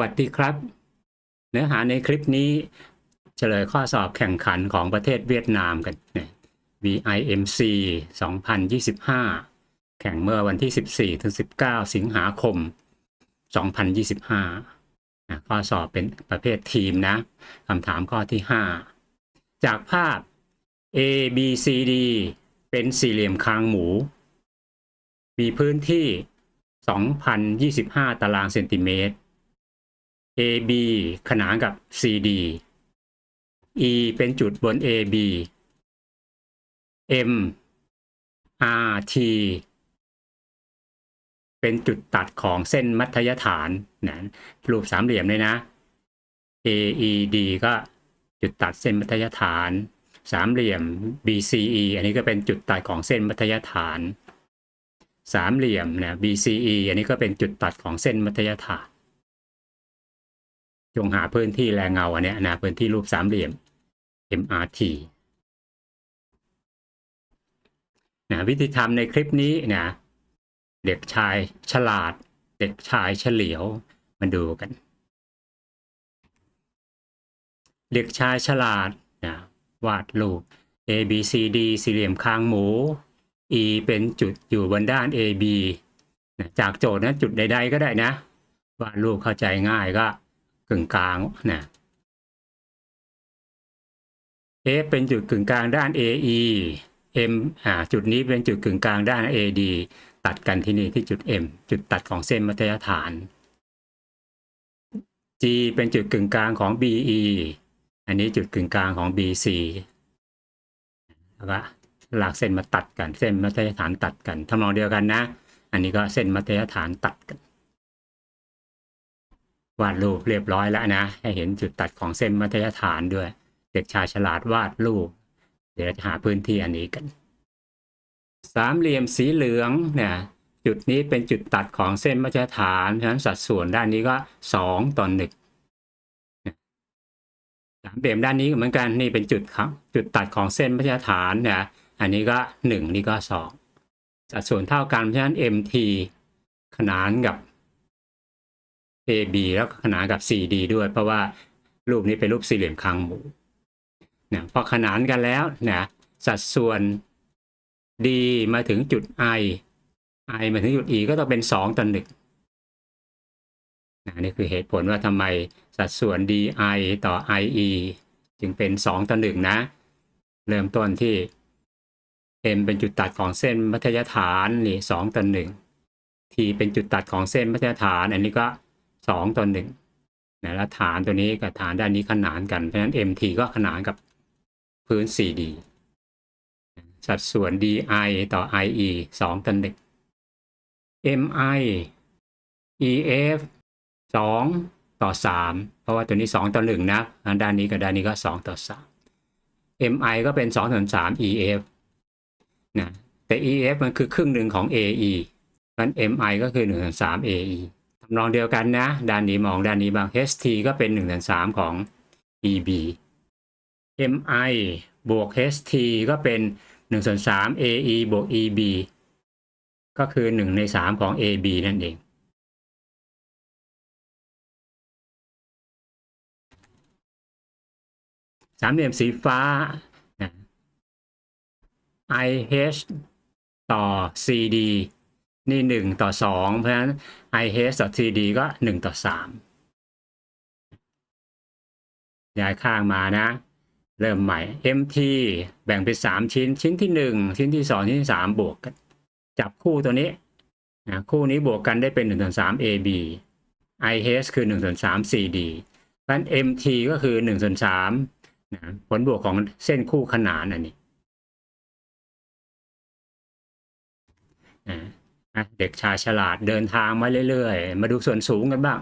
วัสดีครับ เนื้อหาในคลิปนี้เฉลยข้อสอบแข่งขันของประเทศเวียดนามกันเนี่ย VIMC 2025 แข่งเมื่อวันที่ 14ถึง19 สิงหาคม 2025นะข้อสอบเป็นประเภททีมนะคำถามข้อที่ 5 จากภาพ A B C D เป็นสี่เหลี่ยมคางหมู มีพื้นที่ 2,025 ตารางเซนติเมตร AB ขนานกับ CD E เป็นจุดบน AB M R T เป็นจุดตัดของเส้นมัธยฐานนะรูปสามเหลี่ยมเลยนะ AED ก็จุดตัดเส้นมัธยฐาน สามเหลี่ยม BCE อันนี้ก็เป็นจุดตัดของเส้นมัธยฐาน สามเหลี่ยมนะ BCE อันนี้ก็เป็นจุดตัดของเส้นมัธยฐาน จงหาพื้นที่แรงเงาอันนี้นะพื้นที่รูปสามเหลี่ยม MRT นะวิธีทำในคลิปนี้นะเด็กชายฉลาด เด็กชายเฉลียวมาดูกัน เด็กชายฉลาดนะวาดรูป A B C D สี่เหลี่ยมคางหมู E เป็นจุดอยู่บนด้าน AB นะจากโจทย์นะจุดใด ๆ ก็ได้นะ วาดรูปเข้าใจง่ายก็ กึ่งกลางนะ F เป็นจุดกึ่งกลางด้าน AE M อ่าจุดนี้เป็นจุดกึ่งกลางด้าน AD ตัดกันที่นี่ที่จุด M จุดตัดของเส้นมัธยฐาน G เป็นจุดกึ่งกลางของ BE อันนี้จุดกึ่งกลางของ BC แล้วก็ลากเส้นมาตัดกัน เส้นมัธยฐานตัดกันทำนองเดียวกันนะ อันนี้ก็เส้นมัธยฐานตัดกัน วาดรูปเรียบร้อยแล้วนะ ให้เห็นจุดตัดของเส้นมัธยฐานด้วย เด็กชายฉลาดวาดรูป เดี๋ยวจะหาพื้นที่อันนี้กัน สามเหลี่ยมสีเหลืองเนี่ยจุดนี้เป็นจุดตัดของเส้นมัธยฐานฉะนั้นสัดส่วนด้านนี้ก็สองต่อหนึ่งสามเหลี่ยมด้านนี้เหมือนกันนี่เป็นจุดครับจุดตัดของเส้นมัธยฐานเนี่ยอันนี้ก็หนึ่งนี่ก็สองสัดส่วนเท่ากันเพราะฉะนั้น MT ขนานกับ AB แล้วขนานกับ CD ด้วย เพราะว่ารูปนี้เป็นรูปสี่เหลี่ยมคางหมูนะพอขนานกันแล้วนะสัดส่วน D มาถึงจุด I I มาถึงจุด E ก็ต้องเป็น 2ต่อ1นะนี่คือเหตุผลว่าทำไมสัดส่วน DI ต่อ IE จึงเป็น 2ต่อ1นะ เริ่มต้นที่ M เป็นจุดตัดของเส้นมัธยฐานนี่2ต่อ1 T เป็นจุดตัดของเส้นมัธยฐาน อันนี้ก็ 2ต่อ1นะแล้วฐานตัวนี้กับฐานด้านนี้ขนานกัน เพราะฉะนั้น MT ก็ขนานกับพื้น CD สัดส่วน DI ต่อ IE 2ต่อ1 MI EF 2 ต่อ 3 เพราะว่าตัวนี้ 2 ต่อ 1 นะ ด้านนี้กับด้านนี้ก็ 2 ต่อ 3 MI ก็เป็น 2 ต่อ 3 EF นะแต่ EF มันคือครึ่งหนึ่งของ AE มัน MI ก็คือ1ต่อ3 AE ทำนองเดียวกันนะด้านนี้มองด้านนี้บ้าง HT ก็เป็น1ต่อ3ของ EB MI บวก HT ก็เป็น1ส่วน3 AE บวก EB ก็คือ 1 ใน 3 ของ AB นั่นเอง สามเหลี่ยมสีฟ้า IH ต่อ CD นี่ 1 ต่อ 2 เพราะฉะนั้น IH ต่อ CD ก็ 1 ต่อ 3 ย้ายข้างมานะ เริ่มใหม่ MT แบ่งเป็น 3 ชิ้น ชิ้นที่ 1 ชิ้นที่ 2 ชิ้นที่ 3 บวกกัน จับคู่ตัวนี้นะคู่นี้บวกกันได้เป็น1ส่วน3 AB IH คือ1ส่วน3 CD เพราะฉะนั้น MT ก็คือ1ส่วน3นะผลบวกของเส้นคู่ขนานอันนี้ นะเด็กชายฉลาดเดินทางมาเรื่อยๆ มาดูส่วนสูงกันบ้าง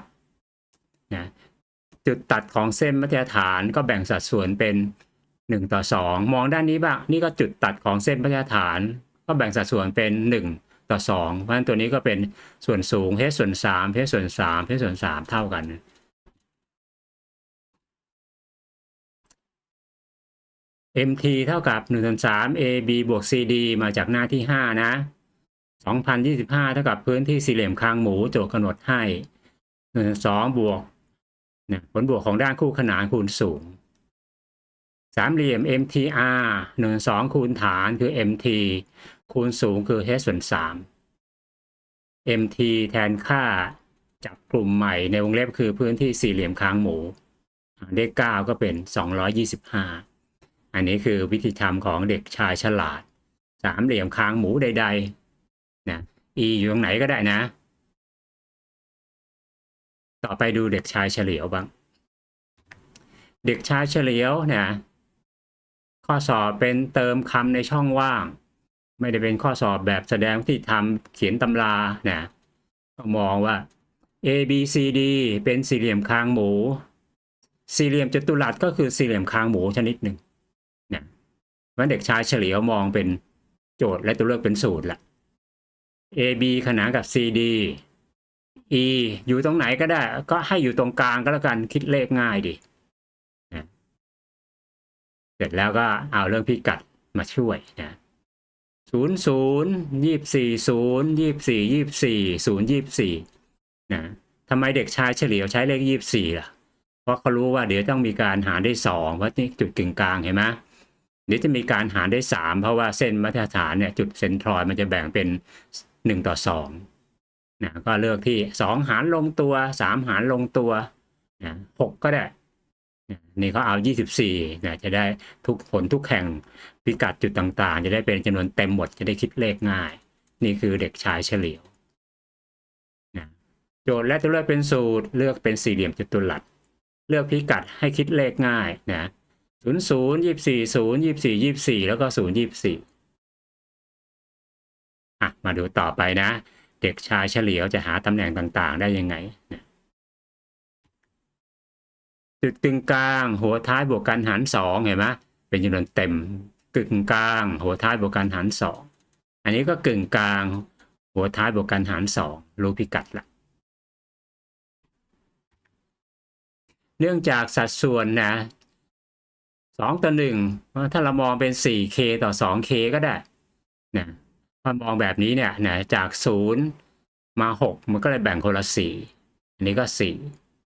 นะจุดตัดของเส้นมัธยฐานก็แบ่งสัดส่วนเป็น 1 ต่อ 2 มองด้านนี้บ้าง นี่ก็จุดตัดของเส้นมัธยฐาน ก็แบ่งสัดส่วนเป็น 1 ต่อ 2 เพราะฉะนั้นตัวนี้ก็เป็นส่วนสูง h ส่วน3 h ส่วน3 h ส่วน 3 เท่ากัน MT เท่ากับ1ส่วน3 AB บวก CD มาจากหน้าที่ 5 นะ 2025 เท่ากับพื้นที่สี่เหลี่ยมคางหมูโจทย์กำหนดให้ส่วน2บวกนะผลบวกของด้านคู่ขนานคูณสูง สามเหลี่ยม MTR หนึ่งสองคูณฐานคือ MT คูณสูงคือ h ส่วนสาม MT แทนค่าจับกลุ่มใหม่ในวงเล็บคือพื้นที่สี่เหลี่ยมค้างหมูเลขเก้าก็เป็น 225 อันนี้คือวิธีทำของเด็กชายฉลาด สามเหลี่ยมค้างหมูใด ๆ นะ E อยู่ตรงไหนก็ได้นะ ต่อไปดูเด็กชายเฉลียวบ้าง เด็กชายเฉลียวเนี่ยข้อสอบเป็นเติมคำในช่องว่าง ไม่ได้เป็นข้อสอบแบบแสดงที่ทำเขียนตำรานะก็มองว่า A B C D เป็นสี่เหลี่ยมคางหมู สี่เหลี่ยมจัตุรัสก็คือสี่เหลี่ยมคางหมูชนิดหนึ่งเนี่ยวันเด็กชายเฉลียวมองเป็นโจทย์และตัวเลือกเป็นสูตรละ A B ขนานกับ C D E อยู่ตรงไหนก็ได้ ก็ให้อยู่ตรงกลางก็แล้วกันคิดเลขง่ายดีนะเสร็จแล้วก็เอาเรื่องพิกัดมาช่วยนะศูนย์ศูนย์ยี่สี่ศูนย์ยี่สี่ยี่สี่ศูนย์ยี่สี่นะทำไมเด็กชายเฉลียวใช้เลขยี่สี่ล่ะ เพราะเขารู้ว่าเดี๋ยวต้องมีการหารได้สองเพราะนี่จุดกึ่งกลางเห็นไหมเดี๋ยวจะมีการหารได้สามเพราะว่าเส้นมาตรฐานเนี่ยจุดเซนทรอยมันจะแบ่งเป็น หนึ่งต่อสองนะก็เลือกที่สองหารลงตัวสามหารลงตัวนะหกก็ได้นะนี่เขาเอายี่สิบสี่นะจะได้ทุกผลทุกแห่งพิกัดจุดต่างๆ จะได้เป็นจำนวนเต็มหมดจะได้คิดเลขง่าย นี่คือเด็กชายเฉลียวนะโจทย์และตัวเลือกเป็นสูตรเลือกเป็นสี่เหลี่ยมจัตุรัสเลือกพิกัดให้คิดเลขง่ายนะศูนย์ศูนย์ยี่สี่ศูนย์ยี่สี่ยี่สี่แล้วก็ศูนย์ยี่สี่ อะมาดูต่อไปนะ เด็กชายเฉลียวจะหาตำแหน่งต่างๆ ได้ยังไงนะจุดกึ่งกลาง หัวท้ายบวกกันหารสองเห็นไหมเป็นจำนวนเต็มกึ่งกลาง หัวท้ายบวกกันหารสองอันนี้ก็กึ่งกลาง หัวท้ายบวกกันหารสองรู้พิกัดละเนื่องจากสัดส่วนนะสองต่อหนึ่งถ้าเรามองเป็น 4k ต่อ 2k ก็ได้นะ ถ้ามองแบบนี้เนี่ยนะจากศูนย์มา6มันก็เลยแบ่งคนละสี่อันนี้ก็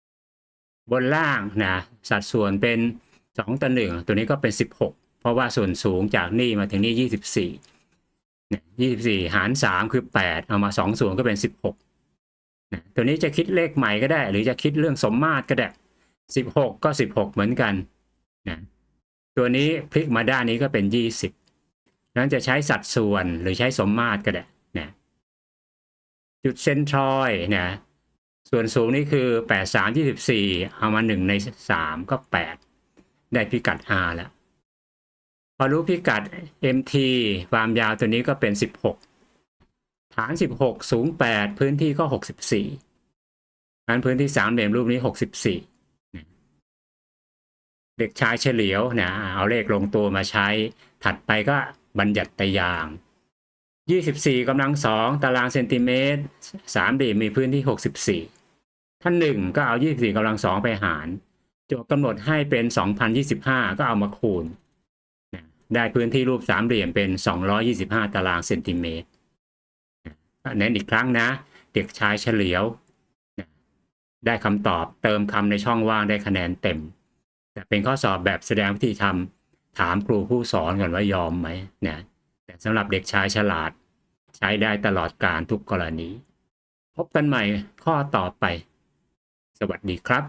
4บนล่างนะสัดส่วนเป็น2ต่อ1ตัวนี้ก็เป็น16เพราะว่าส่วนสูงจากนี่มาถึงนี่24เนี่ย24หาร3คือ8เอามา2ส่วนก็เป็น16นะตัวนี้จะคิดเลขใหม่ก็ได้ หรือจะคิดเรื่องสมมาตรก็ได้สิบหกก็สิบหกเหมือนกันนะตัวนี้พลิกมาด้านนี้ก็เป็นยี่สิบ นั้นจะใช้สัดส่วนหรือใช้สมมาตรก็ได้นะจุดเซนทรอยนะส่วนสูงนี่คือแปดสามยี่สิบสี่เอามาหนึ่งในสามก็แปดได้พิกัด R แล้ว พอรู้พิกัด MT ความยาวตัวนี้ก็เป็นสิบหกฐานสิบหกสูงแปดพื้นที่ก็หกสิบสี่งั้นพื้นที่สามเหลี่ยมรูปนี้หกสิบสี่เด็กชายเฉลียวนะเอาเลขลงตัวมาใช้ถัดไปก็ บัญญัติตยาง 24กำลังสองตารางเซนติเมตรสามเหลี่ยมมีพื้นที่ 64 ท่านหนึ่งก็เอา 24กำลังสองไปหารโจทย์กำหนดให้เป็น 2025 ก็เอามาคูณ ได้พื้นที่รูปสามเหลี่ยมเป็น 225 ตารางเซนติเมตรเน้นอีกครั้งนะ เด็กชายเฉลียว ได้คำตอบเติมคำในช่องว่างได้คะแนนเต็ม แต่เป็นข้อสอบแบบแสดงวิธีทำ ถามครูผู้สอนก่อนว่ายอมไหมเนี่ยแต่สำหรับเด็กชายฉลาด ใช้ได้ตลอดการทุกกรณี พบกันใหม่ข้อต่อไป สวัสดีครับ